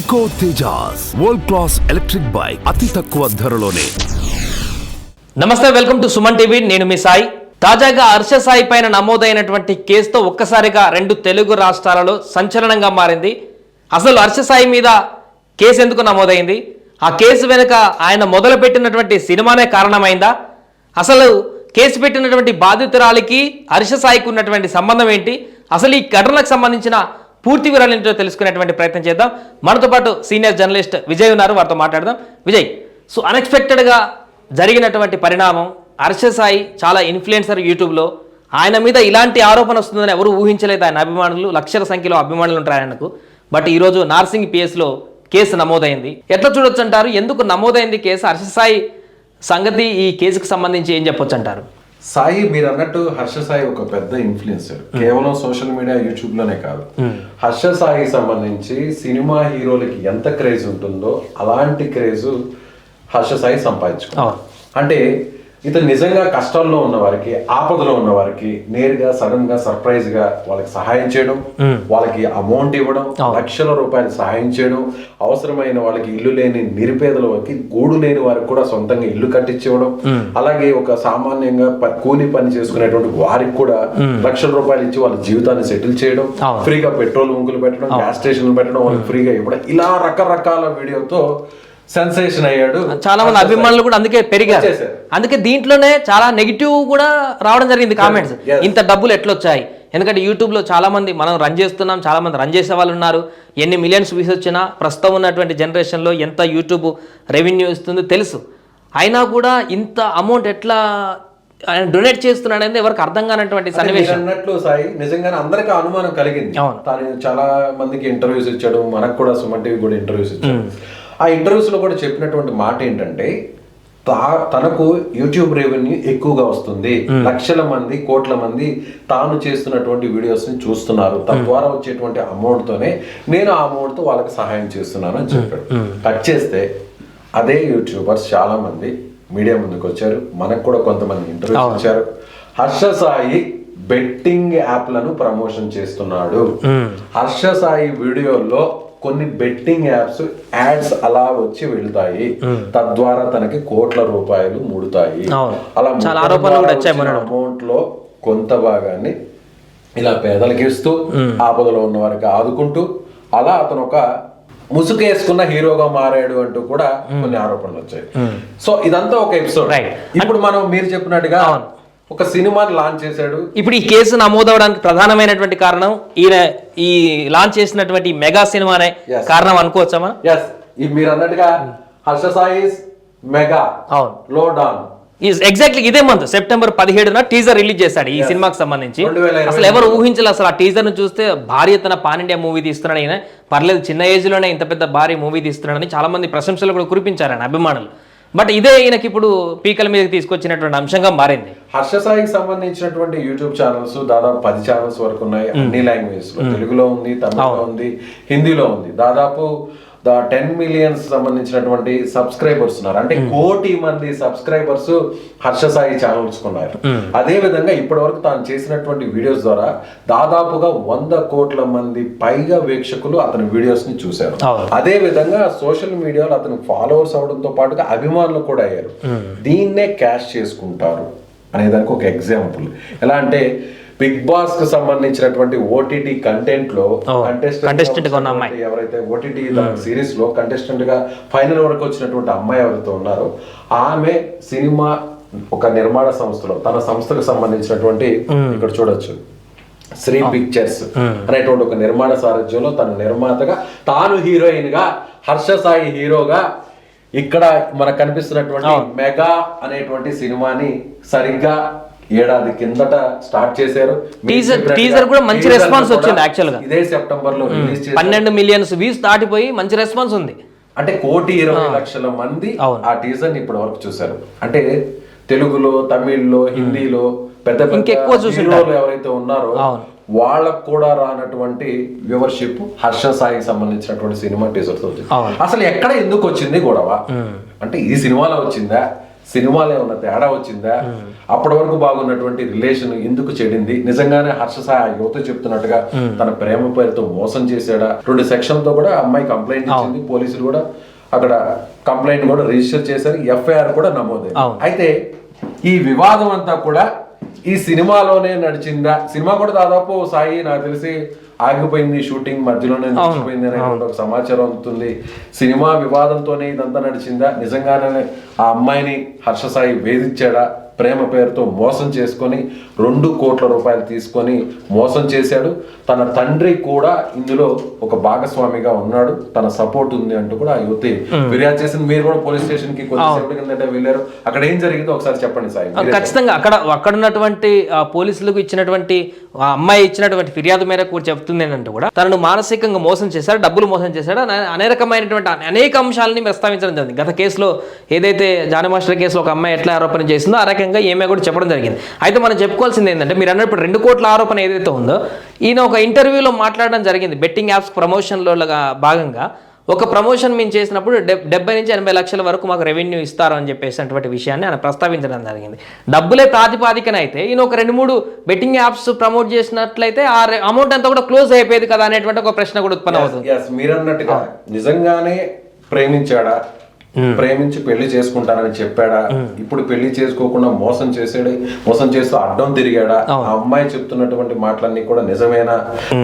Eco Tejas world class electric bike అతి తక్కువ ధరలోనే. నమస్తే వెల్కమ్ టు సుమన్ టీవీ నేను మీ సాయి. తాజాగా హర్ష సాయి పైన నమోదైనటువంటి కేసుతో ఒక్కసారిగా రెండు తెలుగు రాష్ట్రాలలో సంచలనంగా మారింది. అసలు హర్ష సాయి మీద కేసు ఎందుకు నమోదైంది? ఆ కేసు వెనుక ఆయన మొదలుపెట్టినటువంటి సినిమానే కారణమైందా? అసలు కేసు పెట్టినటువంటి బాధితురాలికి హర్ష సాయికి ఉన్నటువంటి సంబంధం ఏంటి? అసలు ఈ ఘటనకు సంబంధించిన పూర్తి వివరాలు ఏంటో తెలుసుకునేటువంటి ప్రయత్నం చేద్దాం. మనతో పాటు సీనియర్ జర్నలిస్ట్ విజయ్ ఉన్నారు. వారితో మాట్లాడదాం. విజయ్ సో అన్ఎక్స్పెక్టెడ్గా జరిగినటువంటి పరిణామం హర్ష సాయి చాలా ఇన్ఫ్లుయెన్సర్ యూట్యూబ్లో ఆయన మీద ఇలాంటి ఆరోపణ వస్తుందని ఎవరు ఊహించలేదు. ఆయన అభిమానులు లక్షల సంఖ్యలో అభిమానులు ఉంటారు ఆయనకు. బట్ ఈరోజు నార్సింగ్ పిఎస్లో కేసు నమోదైంది. ఎట్లా చూడొచ్చు అంటారు? ఎందుకు నమోదైంది కేసు? హర్ష సాయి సంగతి ఈ కేసుకు సంబంధించి ఏం చెప్పొచ్చు అంటారు? సాయి మీరు అన్నట్టు హర్ష సాయి ఒక పెద్ద ఇన్ఫ్లుయెన్సర్ కేవలం సోషల్ మీడియా యూట్యూబ్లోనే కాదు హర్ష సాయికి సంబంధించి సినిమా హీరోలకి ఎంత క్రేజ్ ఉంటుందో అలాంటి క్రేజ్ హర్ష సాయి సంపాదించుకో. అంటే ఇతను నిజంగా కష్టాల్లో ఉన్న వారికి ఆపదలో ఉన్న వారికి నేరుగా సడన్గా సర్ప్రైజ్గా వాళ్ళకి సహాయం చేయడం వాళ్ళకి అమౌంట్ ఇవ్వడం లక్షల రూపాయలు సహాయం చేయడం అవసరమైన వాళ్ళకి ఇల్లు లేని నిరుపేదల వారికి గూడు లేని వారికి కూడా సొంతంగా ఇల్లు కట్టించివ్వడం అలాగే ఒక సామాన్యంగా కూలి పని చేసుకునేటువంటి వారికి కూడా లక్షల రూపాయలు ఇచ్చి వాళ్ళ జీవితాన్ని సెటిల్ చేయడం. ఫ్రీగా పెట్రోల్ ముంకులు పెట్టడం గ్యాస్ స్టేషన్లు పెట్టడం వాళ్ళకి ఫ్రీగా ఇవ్వడం ఇలా రకరకాల వీడియోతో సెన్సేషన్ అయ్యాడు. చాలా మంది అభిమానులు కూడా అందుకే పెరిగారు. అందుకే దీంట్లోనే చాలా నెగిటివ్ కూడా రావడం జరిగింది కామెంట్స్. ఇంత డబ్బులు ఎట్లొచ్చాయి? ఎందుకంటే యూట్యూబ్లో చాలా మంది మనం రన్ చేస్తున్నాం చాలా మంది రన్ చేసే వాళ్ళు ఉన్నారు. ఎన్ని మిలియన్స్ వ్యూస్ వచ్చినా ప్రస్తుతం ఉన్నటువంటి జనరేషన్లో ఎంత యూట్యూబ్ రెవెన్యూ ఇస్తుందో తెలుసు. అయినా కూడా ఇంత అమౌంట్ ఎట్లా ఆయన డొనేట్ చేస్తున్నాడు అనేది ఎవరికి అర్థం కానటువంటి సన్నివేశం. అన్నట్లు సాయి నిజంగానే అందరికీ అనుమానం కలిగింది. తాను చాలా మందికి ఇంటర్వ్యూస్ ఇచ్చాడు. మనకు కూడా సుమన్ టీవీ కూడా ఇంటర్వ్యూస్ ఇచ్చాడు. ఆ ఇంటర్వ్యూస్లో కూడా చెప్పినటువంటి మాట ఏంటంటే తనకు యూట్యూబ్ రెవెన్యూ ఎక్కువగా వస్తుంది. లక్షల మంది కోట్ల మంది తాను చేస్తున్నటువంటి వీడియోస్ని చూస్తున్నారు తద్వారా వచ్చేటువంటి అమౌంట్ తోనే నేను ఆ అమౌంట్తో వాళ్ళకి సహాయం చేస్తున్నాను అని చెప్పాడు. కట్ చేస్తే అదే యూట్యూబర్స్ చాలా మంది మీడియా ముందుకు వచ్చారు. మనకు కూడా కొంతమంది ఇంటర్వ్యూస్ ఇచ్చారు. హర్ష సాయి బెట్టింగ్ యాప్లను ప్రమోషన్ చేస్తున్నాడు. హర్ష సాయి వీడియోల్లో కొన్ని బెట్టింగ్ యాప్స్ యాడ్స్ అలా వచ్చి వెళ్తాయి. తద్వారా తనకి కోట్ల రూపాయలు ముడుతాయి. అలా. అమౌంట్లో కొంత భాగాన్ని ఇలా పేదలకి ఇస్తూ ఆపదలో ఉన్న వారికి ఆదుకుంటూ అలా అతను ఒక ముసుగేసుకున్న హీరోగా మారాడు అంటూ కూడా కొన్ని ఆరోపణలు వచ్చాయి. సో ఇదంతా ఒక ఎపిసోడ్. ఇప్పుడు మనం మీరు చెప్పినట్టుగా ఒక సినిమాని లాంచ్ చేశాడు. ఇప్పుడు ఈ కేసు నమోదవడానికి ప్రధానమైనటువంటి కారణం ఈయన ఈ లాంచ్ చేసినటువంటి మెగా సినిమానే Yes. కారణం అనుకోవచ్చామా? ఎస్ మీరు అన్నట్టుగా హర్ష మెగా. అవును. లో డాన్ ఎగ్జాక్ట్లీ ఇదే మంత్ సెప్టెంబర్ పదిహేడున టీజర్ రిలీజ్ చేశాడు ఈ సినిమాకి సంబంధించి. 2023 అసలు ఎవరు ఊహించలేదు అసలు ఆ టీజర్ను చూస్తే భారీ ఎత్తున పాన్ ఇండియా మూవీ తీస్తున్నాడు పర్లేదు చిన్న ఏజ్లోనే ఇంత పెద్ద భారీ మూవీ తీస్తున్నాడని చాలా మంది ప్రశంసలు కూడా కురిపించారు ఆయన అభిమానులు. బట్ ఇదే ఈయనకి ఇప్పుడు పీకల మీదకి తీసుకొచ్చినటువంటి అంశంగా మారింది. హర్ష సాయికి సంబంధించినటువంటి యూట్యూబ్ ఛానల్స్ దాదాపు పది ఛానల్స్ వరకు ఉన్నాయి అన్ని లాంగ్వేజెస్లో. తెలుగులో ఉంది తమిళలో ఉంది హిందీలో ఉంది. దాదాపు టెన్ మిలియన్స్ సంబంధించినటువంటి సబ్స్క్రైబర్స్ ఉన్నారు. అంటే కోటి మంది సబ్స్క్రైబర్స్ హర్ష సాయి ఛానల్స్ ఉన్నారు. అదే విధంగా ఇప్పటి వరకు తాను చేసినటువంటి వీడియోస్ ద్వారా దాదాపుగా వంద కోట్ల మంది పైగా వీక్షకులు అతని వీడియోస్ని చూశారు. అదే విధంగా సోషల్ మీడియాలో అతను ఫాలోవర్స్ అవడంతో పాటుగా అభిమానులు కూడా అయ్యారు. దీన్నే క్యాష్ చేసుకుంటారు అనేదానికి ఒక ఎగ్జాంపుల్ ఎలా అంటే బిగ్ బాస్కు సంబంధించినటువంటి ఓటీటీ కంటెంట్లో అమ్మాయి. ఎవరైతే ఓటీటీ సిరీస్లో కంటెస్టెంట్గా ఫైనల్ వరకు వచ్చినటువంటి అమ్మాయి ఎవరైతే ఉన్నారో ఆమె సినిమా ఒక నిర్మాణ సంస్థలో తన సంస్థకు సంబంధించినటువంటి ఇక్కడ చూడొచ్చు. శ్రీ పిక్చర్స్ అనేటువంటి ఒక నిర్మాణ సారథ్యంలో తన నిర్మాతగా తాను హీరోయిన్గా హర్ష సాయి హీరోగా ఇక్కడ మనకు కనిపిస్తున్నటువంటి మెగా అనేటువంటి సినిమాని సరిగ్గా ఏడాది కిందట స్టార్ట్ చేశారు. చెప్పినట్టుగా teaser కూడా మంచి కూడా వచ్చింది actual గా. ఇదే సెప్టెంబర్లో రిలీజ్ పన్నెండు మిలియన్స్ వ్యూస్ దాటిపోయి మంచి రెస్పాన్స్ ఉంది. అంటే కోటి ఇరవై లక్షల మంది. ఆ టీజర్ని ఇప్పటి వరకు చూశారు. అంటే తెలుగులో తమిళ్ళో హిందీలో పెద్ద పెద్ద ఇంకెక్కువ. హీరోలు ఎవరైతే ఉన్నారో. వాళ్ళకు కూడా రానటువంటి వ్యూవర్షిప్ హర్ష సాయికి సంబంధించినటువంటి సినిమా టీజర్తో వచ్చింది. అసలు ఎక్కడ ఎందుకు వచ్చింది గొడవ? అంటే ఈ సినిమాలో వచ్చిందా? సినిమాలో ఏమన్నా తేడా వచ్చిందా? అప్పటి వరకు బాగున్నటువంటి రిలేషన్ ఎందుకు చెడింది? నిజంగానే హర్ష సాయి ఆ యువత చెప్తున్నట్టుగా తన ప్రేమ పేరుతో మోసం చేశాడా? రెండు సెక్షన్తో కూడా అమ్మాయి కంప్లైంట్ ఇచ్చింది. పోలీసులు కూడా అక్కడ కంప్లైంట్ కూడా రిజిస్టర్ చేశారు. ఎఫ్ఐఆర్ కూడా నమోదైంది. అవును. అయితే ఈ వివాదం అంతా కూడా ఈ సినిమాలోనే నడిచిందా? సినిమా కూడా దాదాపు సాయి నాకు తెలిసి ఆగిపోయింది షూటింగ్ మధ్యలోనే నిలిచిపోయింది అనేటువంటి ఒక సమాచారం అందుతుంది. సినిమా వివాదంతోనే ఇదంతా నడిచిందా? నిజంగానే ఆ అమ్మాయిని హర్ష సాయి వేధించాడా? ప్రేమ పేరుతో మోసం చేసుకొని రెండు కోట్ల రూపాయలు తీసుకొని మోసం చేశాడు. తన తండ్రి కూడా ఇందులో ఒక భాగస్వామిగా ఉన్నాడు. తన సపోర్ట్ ఉంది అంటూ కూడా ఆ యువతి ఫిర్యాదు చేసింది. మీరు కూడా పోలీస్ స్టేషన్కి కొద్దిసేపటి కిందట వెళ్ళారు. అక్కడ ఏం జరిగిందో ఒకసారి చెప్పండి సాయి ఖచ్చితంగా అక్కడ అక్కడ ఉన్నటువంటి పోలీసులకు ఇచ్చినటువంటి ఆ అమ్మాయి ఇచ్చినటువంటి ఫిర్యాదు మేరకు కూడా చెప్తుంది ఏంటంటే కూడా తనను మానసికంగా మోసం చేశాడు డబ్బులు మోసం చేశాడు. అనే- అనేకమైనటువంటి అనేక అంశాలని ప్రస్తావించడం జరిగింది. గత కేసులో ఏదైతే జానీ మాస్టర్ కేసులో ఒక అమ్మాయి ఎట్లా ఆరోపణ చేసిందో ఆ రకంగా ఏమే కూడా చెప్పడం జరిగింది. అయితే మనం చెప్పుకోవాల్సింది ఏంటంటే మీరు అన్నప్పుడు రెండు కోట్ల ఆరోపణ ఏదైతే ఉందో ఈయన ఒక ఇంటర్వ్యూలో మాట్లాడడం జరిగింది బెట్టింగ్ యాప్స్ ప్రమోషన్లో భాగంగా. ఒక ప్రమోషన్ మేము చేసినప్పుడు డెబ్ డెబ్బై నుంచి ఎనభై లక్షల వరకు మాకు రెవెన్యూ ఇస్తారు అని చెప్పేసినటువంటి విషయాన్ని ఆయన ప్రస్తావించడం జరిగింది. డబ్బులే ప్రాతిపాదికన అయితే ఈయన ఒక రెండు మూడు బెట్టింగ్ యాప్స్ ప్రమోట్ చేసినట్లయితే ఆ అమౌంట్ అంతా కూడా క్లోజ్ అయిపోయేది కదా అనేటువంటి ఒక ప్రశ్న కూడా ఉత్పన్నం అవుతుంది మీరు అన్నట్టుగా నిజంగానే ప్రేమించాడా? ప్రేమించి పెళ్ళి చేసుకుంటానని చెప్పాడా? ఇప్పుడు పెళ్ళి చేసుకోకుండా మోసం చేసాడు మోసం చేస్తూ అడ్డం తిరిగాడా? ఆ అమ్మాయి చెప్తున్నటువంటి మాటలన్నీ కూడా నిజమేనా?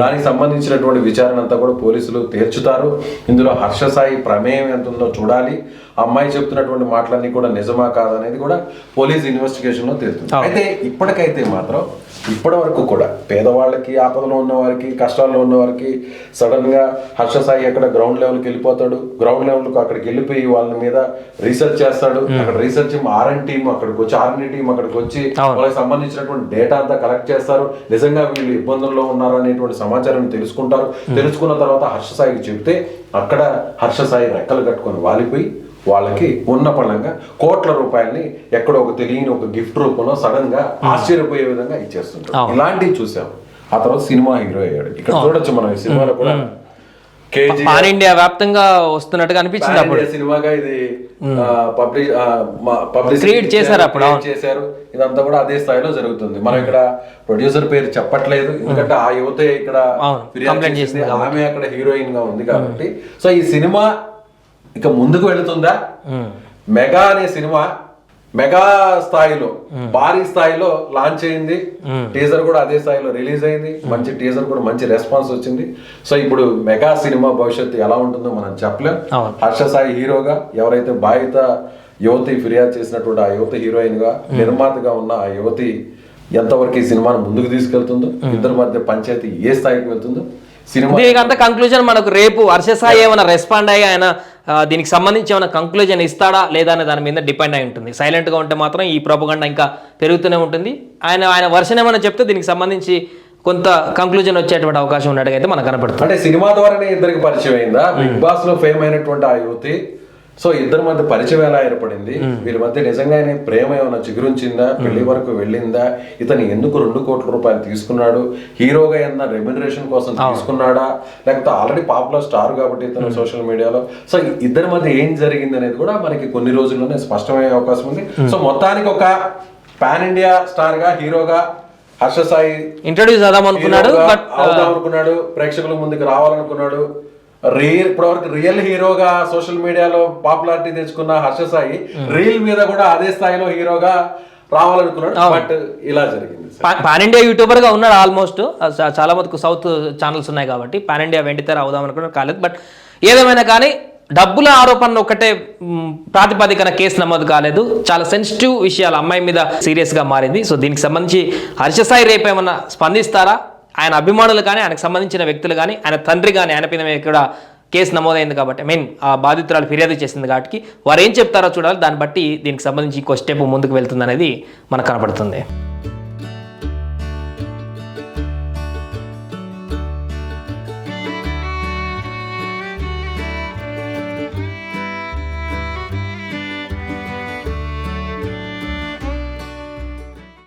దానికి సంబంధించినటువంటి విచారణ అంతా కూడా పోలీసులు తేల్చుతారు ఇందులో హర్ష సాయి ప్రమేయం ఎంత ఉందో చూడాలి. అమ్మాయి చెప్తున్నటువంటి మాటలన్నీ కూడా నిజమా కాదనేది కూడా పోలీస్ ఇన్వెస్టిగేషన్లో తేలుతుంది అయితే ఇప్పటికైతే మాత్రం ఇప్పటి వరకు కూడా పేదవాళ్ళకి ఆపదలో ఉన్న వారికి కష్టాల్లో ఉన్న వారికి సడన్గా హర్ష సాయి అక్కడ గ్రౌండ్ లెవెల్కి వెళ్ళిపోతాడు గ్రౌండ్ లెవెల్కు అక్కడికి వెళ్ళిపోయి వాళ్ళ మీద రీసెర్చ్ చేస్తాడు అక్కడ రీసెర్చ్ ఆర్ఎన్ టీం అక్కడికి వచ్చి ఆర్ఎన్ టీం అక్కడికి వచ్చి. వాళ్ళకి సంబంధించినటువంటి డేటా అంతా కలెక్ట్ చేస్తారు. నిజంగా వీళ్ళు ఇబ్బందుల్లో ఉన్నారు అనేటువంటి సమాచారం తెలుసుకుంటారు తెలుసుకున్న తర్వాత హర్ష సాయికి చెప్తే అక్కడ హర్ష సాయి రెక్కలు కట్టుకొని వాలిపోయి వాళ్ళకి ఉన్న పళ్ళంగా కోట్ల రూపాయల్ని ఎక్కడో ఒక తెలియని ఒక గిఫ్ట్ రూపంలో సడన్గా ఆశ్చర్యపోయే విధంగా ఇచ్చేస్తుంటారు. ఇలాంటివి చూసాం. ఆ తర్వాత సినిమా హీరో అయ్యాడు. ఇక్కడ చూడొచ్చు మనం ఈ సినిమాలో కూడా. పాన్ ఇండియా వ్యాప్తంగా వస్తున్నట్టుగా అనిపించింది అప్పుడు. సినిమాగా ఇది పబ్లిక్ Create చేశారు అప్పుడు. చేశారు. ఇదంతా కూడా అదే స్థాయిలో జరుగుతుంది. మనం ఇక్కడ ప్రొడ్యూసర్ పేరు చెప్పట్లేదు. ఎందుకంటే ఆ యువతే ఇక్కడ ఆమె అక్కడ హీరోయిన్గా ఉంది కాబట్టి. సో ఈ సినిమా ఇక ముందుకు వెళుతుందా. మెగా అనే సినిమా మెగా స్థాయిలో భారీ స్థాయిలో లాంచ్ అయింది. టీజర్ కూడా అదే స్థాయిలో రిలీజ్ అయింది. మంచి టీజర్ కూడా మంచి రెస్పాన్స్ వచ్చింది. సో ఇప్పుడు మెగా సినిమా భవిష్యత్తు ఎలా ఉంటుందో మనం చెప్పలేం. హర్ష సాయి హీరోగా ఎవరైతే బాధిత యువతి ఫిర్యాదు చేసినటువంటి ఆ యువతి హీరోయిన్గా నిర్మాతగా ఉన్న ఆ యువతి ఎంతవరకు ఈ సినిమాను ముందుకు తీసుకెళ్తుందో ఇద్దరి మధ్య పంచాయతీ ఏ స్థాయికి వెళ్తుందో సినిమా కంక్లూజన్ మనకు రేపు హర్షసాయి ఏమైనా రెస్పాండ్ అయ్యి ఆయన దీనికి సంబంధించి ఏమైనా కంక్లూజన్ ఇస్తాడా లేదా అనే దాని మీద డిపెండ్ అయి ఉంటుంది. Silent గా ఉంటే మాత్రం ఈ ప్రోపగండ ఇంకా పెరుగుతూనే ఉంటుంది. ఆయన ఆయన వర్షన్ ఏమైనా చెప్తే దీనికి సంబంధించి కొంత కంక్లూజన్ వచ్చేటువంటి అవకాశం ఉన్నట్టుగా అయితే మనకు కనపడుతుంది. అంటే సినిమా ద్వారానే ఇద్దరికి పరిచయం అయిందా? బిగ్ బాస్లో ఫేమ్ అయినటువంటి ఆ యువతి సో ఇద్దరి మధ్య పరిచయం ఎలా ఏర్పడింది? వీరి మధ్య నిజంగానే ప్రేమ ఏమైనా చిగురుంచిందా? పెళ్ళి వరకు వెళ్ళిందా? ఇతను ఎందుకు రెండు కోట్ల రూపాయలు తీసుకున్నాడు? హీరోగా ఏమన్నా రెమ్యునరేషన్ కోసం తీసుకున్నాడా? లేకపోతే ఆల్రెడీ పాపులర్ స్టార్ కాబట్టి ఇతను సోషల్ మీడియాలో. సో ఇద్దరి మధ్య ఏం జరిగింది అనేది కూడా మనకి కొన్ని రోజుల్లోనే స్పష్టమయ్యే అవకాశం ఉంది. సో మొత్తానికి ఒక పాన్ ఇండియా స్టార్గా హీరోగా హర్ష సాయి ఇంట్రడ్యూస్ అవుదాం అనుకున్నాడు. ప్రేక్షకుల ముందుకు రావాలనుకున్నాడు. రియల్ ఇప్పటివరకు రియల్ హీరోగా సోషల్ మీడియాలో పాపులారిటీ తెచ్చుకున్న హర్ష సాయి రీల్ మీద కూడా అదే స్థాయిలో హీరోగా రావాలనుకున్నాడు. బట్ ఇలా జరిగింది పాన్ ఇండియా యూట్యూబర్గా ఉన్నాడు ఆల్మోస్ట్. చాలా మటుకు సౌత్ ఛానల్స్ ఉన్నాయి కాబట్టి పాన్ ఇండియా వెండితెర అవుదాం అనుకున్నాడు కాలేదు. బట్ ఏదేమైనా కానీ డబ్బుల ఆరోపణ ఒకటే ప్రాతిపదికన కేసు నమోదు కాలేదు. చాలా సెన్సిటివ్ విషయాలు అమ్మాయి మీద సీరియస్గా మారింది. సో దీనికి సంబంధించి హర్షసాయి రేపు ఏమన్నా స్పందిస్తారా? ఆయన అభిమానులు కానీ ఆయనకు సంబంధించిన వ్యక్తులు కానీ ఆయన తండ్రి కానీ ఆయన పైన కూడా కేసు నమోదైంది కాబట్టి ఐ మీన్ ఆ బాధితురాలు ఫిర్యాదు చేసింది కాబట్టి వారు ఏం చెప్తారో చూడాలి. దాన్ని బట్టి దీనికి సంబంధించి ఇంకో స్టెప్ ముందుకు వెళ్తుంది అనేది మనకు కనపడుతుంది.